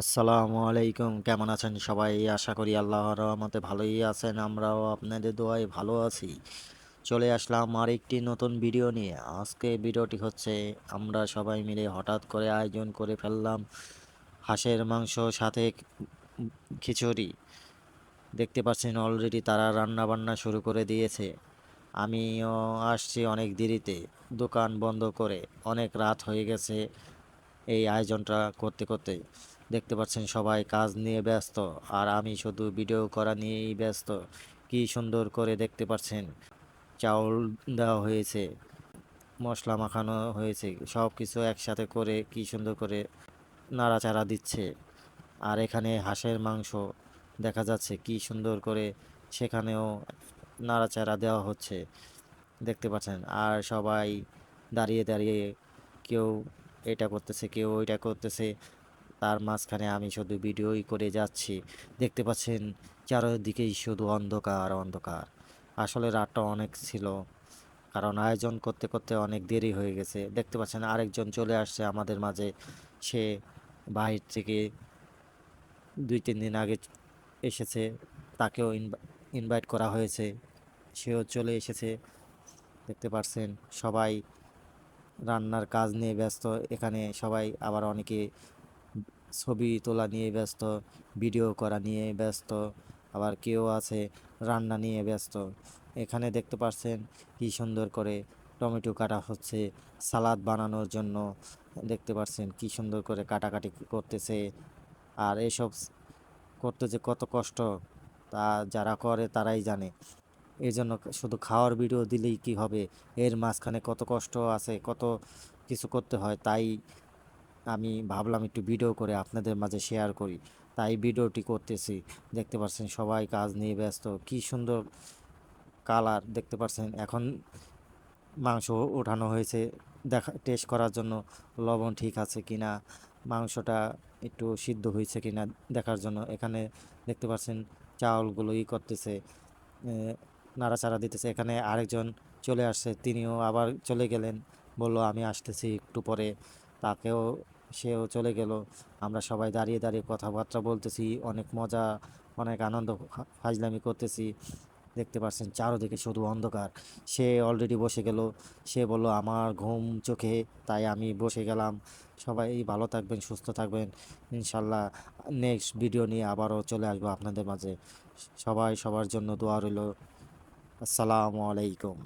আসসালামু আলাইকুম। কেমন আছেন সবাই? আশা করি আল্লাহর রহমতে ভালোই আছেন, আমরাও আপনাদের দোয়ায় ভালো আছি। চলে আসলাম আর একটি নতুন ভিডিও নিয়ে। আজকে ভিডিওটি হচ্ছে, আমরা সবাই মিলে হঠাৎ করে আয়োজন করে ফেললাম হাঁসের মাংস, সাথে খিচুড়ি। দেখতে পাচ্ছেন অলরেডি তারা রান্না বান্না শুরু করে দিয়েছে। আমিও আসছি অনেক দেরিতে। দোকান বন্ধ করে অনেক রাত হয়ে গেছে। এই আয়োজনটা করতে করতে দেখতে পাচ্ছেন সবাই কাজ নিয়ে ব্যস্ত। আর আমি শুধু ভিডিও করা নিয়েই ব্যস্ত। কি সুন্দর করে দেখতে পাচ্ছেন, চাউল দেওয়া হয়েছে, মশলা মাখানো হয়েছে সব কিছু একসাথে করে কি সুন্দর করে নাড়াচাড়া দিচ্ছে। আর এখানে হাঁসের মাংস দেখা যাচ্ছে কি সুন্দর করে সেখানেও নাড়াচাড়া দেওয়া হচ্ছে। দেখতে পাচ্ছেন, আর সবাই দাঁড়িয়ে দাঁড়িয়ে কেউ এটা করতেছে, কেউ ওইটা করতেছে। তার মাঝখানে আমি শুধু ভিডিওই করে যাচ্ছি। দেখতে পাচ্ছেন, চারদিকেই শুধু অন্ধকার অন্ধকার। আসলে রাতটা অনেক ছিল, কারণ আয়োজন করতে করতে অনেক দেরি হয়ে গেছে। দেখতে পাচ্ছেন, আরেকজন চলে আসছে আমাদের মাঝে। সে বাহির থেকে দুই, তিন দিন আগে এসেছে, তাকেও ইনভাইট করা হয়েছে। সেও চলে এসেছে। দেখতে পাচ্ছেন, সবাই রান্নার কাজ নিয়ে ব্যস্ত। এখানে সবাই আবার অনেকে ছবি তোলা নিয়ে ব্যস্ত, ভিডিও করা নিয়ে ব্যস্ত, আবার কেউ আছে রান্না নিয়ে ব্যস্ত। এখানে দেখতে পাচ্ছেন কি সুন্দর করে টমেটো কাটা হচ্ছে সালাদ বানানোর জন্য। দেখতে পাচ্ছেন কি সুন্দর করে কাটাকাটি করতেছে। আর এসব করতে যে কত কষ্ট তা যারা করে তারাই জানে। এই জন্য শুধু খাওয়ার ভিডিও দিলেই কি হবে? এর মাঝখানে কত কষ্ট আছে, কত কিছু করতে হয় তাই আমি ভাবলাম একটু ভিডিও করে আপনাদের মাঝে শেয়ার করি। তাই ভিডিওটি করতেছি। দেখতে পাচ্ছেন সবাই কাজ নিয়ে ব্যস্ত। কি সুন্দর কালার দেখতে পাচ্ছেন এখন মাংস ওঠানো হয়েছে। দেখা টেস্ট করার জন্য লবণ ঠিক আছে কি না মাংসটা একটু সিদ্ধ হয়েছে কি না দেখার জন্য। এখানে দেখতে পাচ্ছেন চাউলগুলো ই করতেছে। নাড়াচাড়া দিতেছে। এখানে আরেকজন চলে আসছে, তিনিও আবার চলে গেলেন। বলল, আমি আসতেছি একটু পরে। তাকেও, সেও চলে গেল। আমরা সবাই দাঁড়িয়ে দাঁড়িয়ে কথাবার্তা বলতেছি, অনেক মজা, অনেক আনন্দ ফাজলামি করতেছি। দেখতে পাচ্ছেন চারোদিকে শুধু অন্ধকার। সে অলরেডি বসে গেল। সে বলল, আমার ঘুম চোখে, তাই আমি বসে গেলাম। সবাই ভালো থাকবেন, সুস্থ থাকবেন। ইনশাল্লাহ নেক্সট ভিডিও নিয়ে আবারও চলে আসব আপনাদের মাঝে। সবাই সবার জন্য দোয়া রইল। আসসালামু আলাইকুম।